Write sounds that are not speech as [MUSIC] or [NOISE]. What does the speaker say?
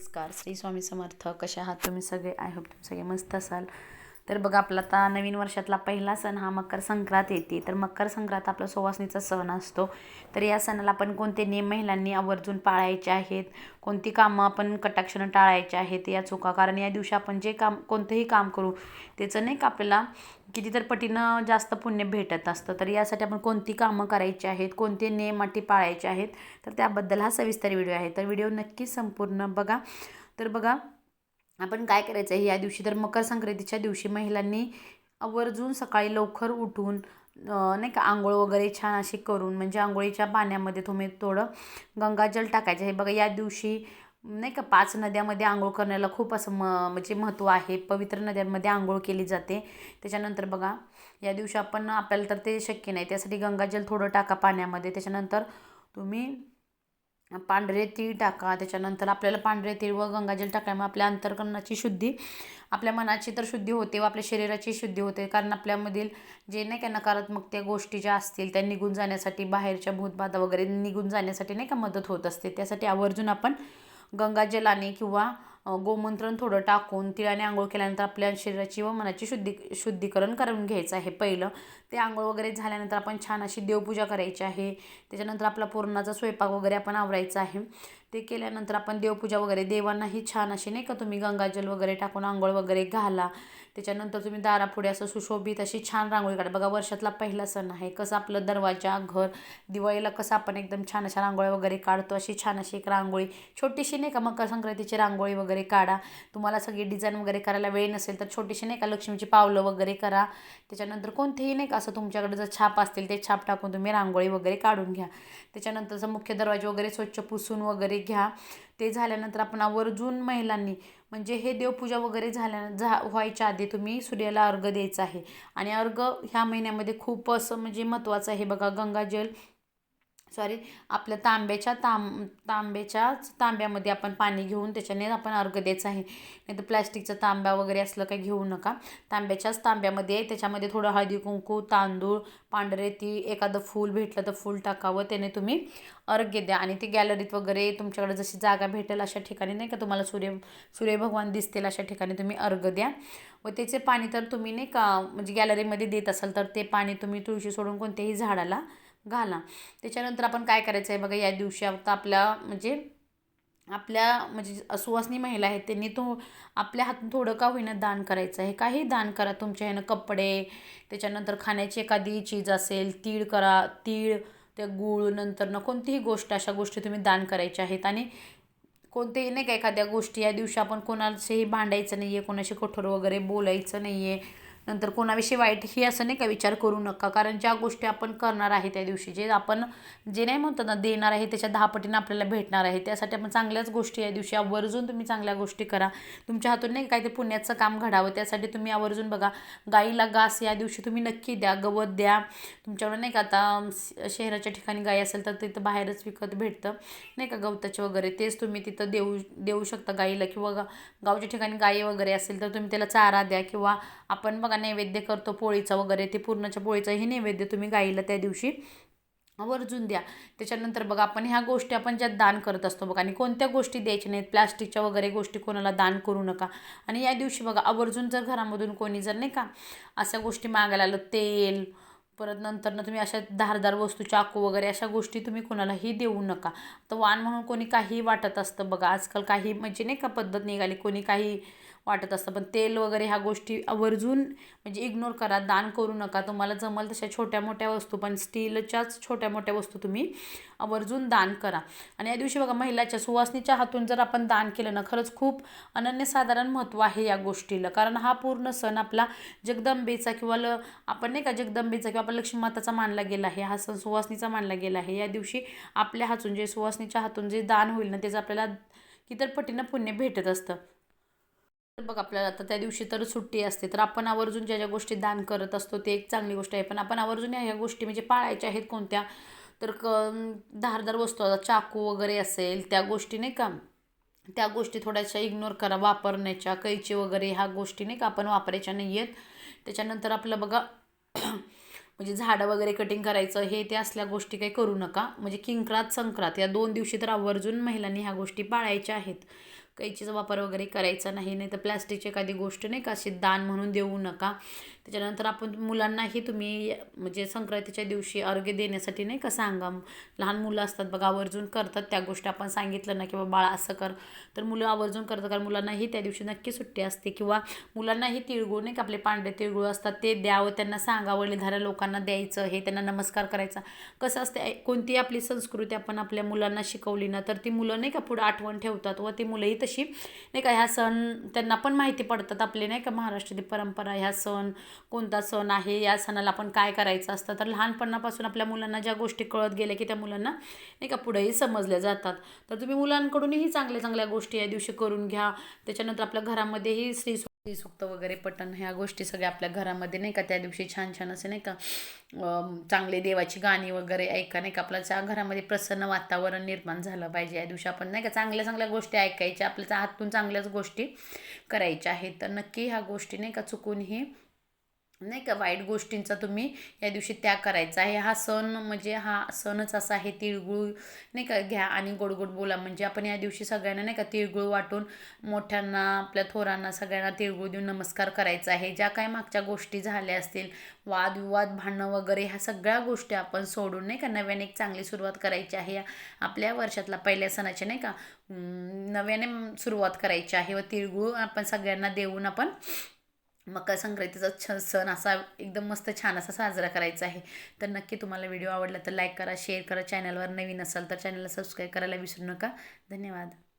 नमस्कार. श्री स्वामी समर्थ. कशा आहात तुम्ही सगळे? आय होप तुम्ही सगळे मस्त असाल. तर बघा आपला आता नवीन वर्षातला पहिला सण हा मकर संक्रांत येते. तर मकर संक्रांत आपला सुवासनीचा सण असतो. तर या सणाला आपण कोणते नियम महिलांनी आवर्जून पाळायचे आहेत? कोणती कामं आपण कटाक्षानं टाळायचे आहेत? या चुका कारण या दिवशी आपण जे काम कोणतंही काम करू त्याचं नाही का आपल्याला कितीतर पटीनं जास्त पुण्य भेटत असतं. तर यासाठी आपण कोणती कामं करायची आहेत? कोणते नियम अटी पाळायचे आहेत? तर त्याबद्दल हा सविस्तर व्हिडिओ आहे. तर व्हिडिओ नक्की संपूर्ण बघा. तर बघा आपण काय करायचं आहे? या दिवशी तर मकर संक्रांतीच्या दिवशी महिलांनी आवर्जून सकाळी लवकर उठून नाही का आंघोळ वगैरे छान अशी करून म्हणजे आंघोळीच्या पाण्यामध्ये तुम्ही थोडं गंगाजल टाकायचं आहे. बघा या दिवशी नाही का पाच नद्यामध्ये आंघोळ करण्याला खूप असं म म्हणजे महत्त्व आहे. पवित्र नद्यांमध्ये आंघोळ केली जाते. त्याच्यानंतर बघा या दिवशी आपण आपल्याला तर ते शक्य नाही. त्यासाठी गंगाजल थोडं टाका पाण्यामध्ये. त्याच्यानंतर तुम्ही पांढरे तीळ टाका त्याच्यानंतर आपल्याला पांढरे तीळ व गंगाजल टाकायमुळे आपल्या अंतर्करणाची शुद्धी आपल्या मनाची तर शुद्धी होते व आपल्या शरीराची शुद्धी होते. कारण आपल्यामधील जे नाही का नकारात्मक त्या गोष्टी ज्या असतील त्या निघून जाण्यासाठी बाहेरच्या भूतबाधा वगैरे निघून जाण्यासाठी नाही का मदत होत असते. त्यासाठी आवर्जून आपण गंगाजलाने किंवा गोमंत्रण थोडं टाकून तिळाने आंघोळ केल्यानंतर आपल्या शरीराची व मनाची शुद्धी शुद्धीकरण करून घ्यायचं आहे पहिलं. ते आंघोळ वगैरे झाल्यानंतर आपण छान अशी देवपूजा करायची आहे. त्याच्यानंतर आपला पूर्णाचा स्वयंपाक वगैरे आपण आवरायचा आहे. ते केल्यानंतर आपण देवपूजा वगैरे देवांनाही छान अशी नाही का तुम्ही गंगाजल वगैरे टाकून आंघोळ वगैरे घाला. त्याच्यानंतर तुम्ही दारापुढे असं सुशोभित अशी छान रांगोळी काढा. बघा वर्षातला पहिला सण आहे. कसं आपलं दरवाजा घर दिवाळीला कसं आपण एकदम छान अशा रांगोळ्या वगैरे काढतो अशी छान अशी एक रांगोळी. छोटीशी नाही का मकर संक्रांतीची रांगोळी वगैरे काढा. तुम्हाला सगळी डिझाईन वगैरे करायला वेळ नसेल तर छोटीशी नाही का लक्ष्मीची पावलं वगैरे करा. त्याच्यानंतर कोणतेही नाही का असं तुमच्याकडे जर छाप असतील ते छाप टाकून तुम्ही रांगोळी वगैरे काढून घ्या. त्याच्यानंतरचं मुख्य दरवाजे वगैरे स्वच्छ पुसून वगैरे घ्या. ते झाल्यानंतर आपण आवर्जून महिलांनी म्हणजे हे देवपूजा वगैरे झाल्या झा व्हायच्या आधी तुम्ही सूर्याला अर्घ द्यायचा आहे. आणि अर्घ ह्या महिन्यामध्ये खूप असं म्हणजे महत्त्वाचं आहे. बघा गंगाजल सॉरी आपल्या तांब्याच्या तांब तांब्याच्याच तांब्यामध्ये आपण पाणी घेऊन त्याच्याने आपण अर्घ द्यायचं आहे. नाही तर प्लॅस्टिकचा तांब्या वगैरे असलं काही घेऊ नका. तांब्याच्याच तांब्यामध्ये त्याच्यामध्ये थोडं हळदी कुंकू तांदूळ पांढरे ती एखादं फूल भेटलं तर फूल टाकावं. त्याने तुम्ही अर्घ्य द्या. आणि ते गॅलरीत वगैरे तुमच्याकडे जशी जागा भेटेल अशा ठिकाणी नाही का तुम्हाला सूर्य सूर्यभगवान दिसतील अशा ठिकाणी तुम्ही अर्घ द्या. व त्याचे पाणी तर तुम्ही नाही का म्हणजे गॅलरीमध्ये देत असाल तर ते पाणी तुम्ही तुळशी सोडून कोणत्याही झाडाला घाला. त्याच्यानंतर आपण काय करायचं आहे बघा या दिवशी आता आपल्या म्हणजे आपल्या म्हणजे सुवासनी महिला आहेत त्यांनी तो आपल्या हातून थोडं का होईना दान करायचं आहे काही दान करा तुमच्या ह्यानं कपडे त्याच्यानंतर खाण्याची एखादी चीज असेल तीळ करा तीळ त्या गूळ नंतर ना कोणतीही गोष्ट अशा गोष्टी तुम्ही दान करायच्या आहेत. आणि कोणतेही नाही का एखाद्या गोष्टी या दिवशी आपण कोणाशीही भांडायचं नाही आहे कोणाशी कठोर वगैरे बोलायचं नाही आहे नंतर कोणाविषयी वाईट ही असं नाही का विचार करू नका. कारण ज्या गोष्टी आपण करणार आहे त्या दिवशी जे आपण जे नाही म्हणतो ना देणार आहे त्याच्या दहा पटीनं आपल्याला भेटणार आहे. त्यासाठी आपण चांगल्याच गोष्टी या दिवशी आवर्जून तुम्ही चांगल्या गोष्टी करा. तुमच्या हातून नाही काय ते पुण्याचं काम घडावं. त्यासाठी तुम्ही आवर्जून बघा गाईला घास या दिवशी तुम्ही नक्की द्या गवत द्या. तुमच्याकडे नाही का आता शहराच्या ठिकाणी गाई असेल तर तिथं बाहेरच विकत भेटतं. नाही का गवताचे वगैरे तेच तुम्ही तिथं देऊ देऊ शकता गाईला. किंवा गावच्या ठिकाणी गाई वगैरे असेल तर तुम्ही त्याला चारा द्या. किंवा आपण बघा नैवेद्य करतो पोळीचा वगैरे ते पूर्णाच्या पोळीचाही नैवेद्य तुम्ही गाईला त्या दिवशी आवर्जून द्या. त्याच्यानंतर बघा आपण ह्या गोष्टी आपण ज्या दान करत असतो बघा आणि कोणत्या गोष्टी द्यायच्या नाहीत प्लास्टिकच्या वगैरे गोष्टी कोणाला दान करू नका. आणि या दिवशी बघा आवर्जून जर घरामधून कोणी जर नाही का अशा गोष्टी मागायला आलं तेल परत नंतर ना तुम्ही अशा धारदार वस्तू चाकू वगैरे अशा गोष्टी तुम्ही कोणालाही देऊ नका. तर वाण म्हणून कोणी काही वाटत असतं बघा आजकाल काही म्हणजे नाही का पद्धत निघाली कोणी काही वाटत असतं. पण तेल वगैरे ह्या गोष्टी आवर्जून म्हणजे इग्नोर करा दान करू नका. तुम्हाला जमल तशा छोट्या मोठ्या वस्तू पण स्टीलच्याच छोट्या मोठ्या वस्तू तुम्ही आवर्जून दान करा. आणि या दिवशी बघा महिलाच्या सुवासनीच्या हातून जर आपण दान केलं ना खरंच खूप अनन्यसाधारण महत्त्व आहे या गोष्टीला. कारण हा पूर्ण सण आपला जगदंबेचा किंवा ल आपण नाही का जगदंबेचा किंवा आपला लक्ष्मीमाताचा मानला गेला आहे. हा सण सुवासनीचा मानला गेला आहे. या दिवशी आपल्या हातून जे सुवासनीच्या हातून जे दान होईल ना त्याचं आपल्याला कितर पटीनं पुण्य भेटत असतं. बघ आपल्याला आता त्या दिवशी तर सुट्टी असते. तर आपण आवर्जून ज्या ज्या गोष्टी दान करत असतो ते एक चांगली गोष्ट आहे. पण आपण आवर्जून ह्या गोष्टी म्हणजे पाळायच्या आहेत कोणत्या? तर क धारदार वस्तू आता चाकू वगैरे असेल त्या गोष्टी नाही का? त्या गोष्टी थोड्याशा इग्नोर करा. वापरण्याच्या कैची वगैरे ह्या गोष्टी नाही का आपण वापरायच्या नाही आहेत. त्याच्यानंतर आपलं बघा [CLEARS THROAT] म्हणजे झाडं वगैरे कटिंग करायचं हे ते असल्या गोष्टी काही करू नका. म्हणजे किंक्रात संक्रांत या दोन दिवशी तर आवर्जून महिलांनी ह्या गोष्टी पाळायच्या आहेत. कैचीचा वापर वगैरे करायचा नाही नाही तर प्लॅस्टिकची एखादी गोष्ट नाही का अशी दान म्हणून देऊ नका. त्याच्यानंतर आपण मुलांनाही तुम्ही म्हणजे संक्रांतीच्या दिवशी अर्घ्य देण्यासाठी नाही का सांगा. लहान मुलं असतात बघा आवर्जून करतात त्या गोष्टी. आपण सांगितलं ना किंवा बाळा असं कर. तर मुलं आवर्जून करतात कारण मुलांनाही त्या दिवशी नक्की सुट्टी असते. किंवा मुलांनाही तिळगुळ नाही का आपले पांढरे तिळगुळ असतात ते द्यावं. त्यांना सांगा वडीलधाऱ्या लोकांना द्यायचं हे त्यांना नमस्कार करायचा. कसं असते कोणती आपली संस्कृती आपण आपल्या मुलांना शिकवली ना तर ती मुलं नाही का पुढं आठवण ठेवतात व ती मुलंही तशी नाही का ह्या सण त्यांना पण माहिती पडतात. आपले नाही का महाराष्ट्रातील परंपरा ह्या सण कोणता सण आहे या सणाला आपण काय करायचं असतं? तर लहानपणापासून आपल्या मुलांना ज्या गोष्टी कळत गेल्या की त्या मुलांना नाही का पुढेही समजल्या जातात. तर तुम्ही मुलांकडूनही चांगल्या चांगल्या गोष्टी या दिवशी करून घ्या. त्याच्यानंतर आपल्या घरामध्येही स्त्री सुक्त वगैरे पठण ह्या गोष्टी सगळ्या आपल्या घरामध्ये नाही का त्या दिवशी छान छान असे नाही का चांगले देवाची गाणी वगैरे ऐका नाही का. आपल्या घरामध्ये प्रसन्न वातावरण निर्माण झालं पाहिजे या दिवशी आपण नाही का चांगल्या चांगल्या गोष्टी ऐकायच्या. आपल्या हातून चांगल्याच गोष्टी करायच्या आहेत. तर नक्की ह्या गोष्टी नाही का चुकूनही नाही का वाईट गोष्टींचा तुम्ही या दिवशी त्याग करायचा. आहे हा सण म्हणजे हा सणच असा आहे तिळगुळ नाही का घ्या आणि गोड गोड बोला. म्हणजे आपण या दिवशी सगळ्यांना नाही का तिळगुळ वाटून मोठ्यांना आपल्या थोरांना सगळ्यांना तिळगुळ देऊन नमस्कार करायचा आहे. ज्या काय मागच्या गोष्टी झाल्या असतील वादविवाद भांडणं वगैरे ह्या सगळ्या गोष्टी आपण सोडून नाही का नव्याने एक चांगली सुरुवात करायची आहे. आपल्या वर्षातला पहिल्या सणाची नाही का नव्याने सुरुवात करायची आहे व तिळगुळ आपण सगळ्यांना देऊन आपण मकर संक्रांतीचा छ सण असा एकदम मस्त छान असा साजरा करायचा आहे. तर नक्की तुम्हाला व्हिडिओ आवडला तर लाईक करा शेअर करा. चॅनलवर नवीन असाल तर चॅनलला सबस्क्राईब करायला विसरू नका. धन्यवाद.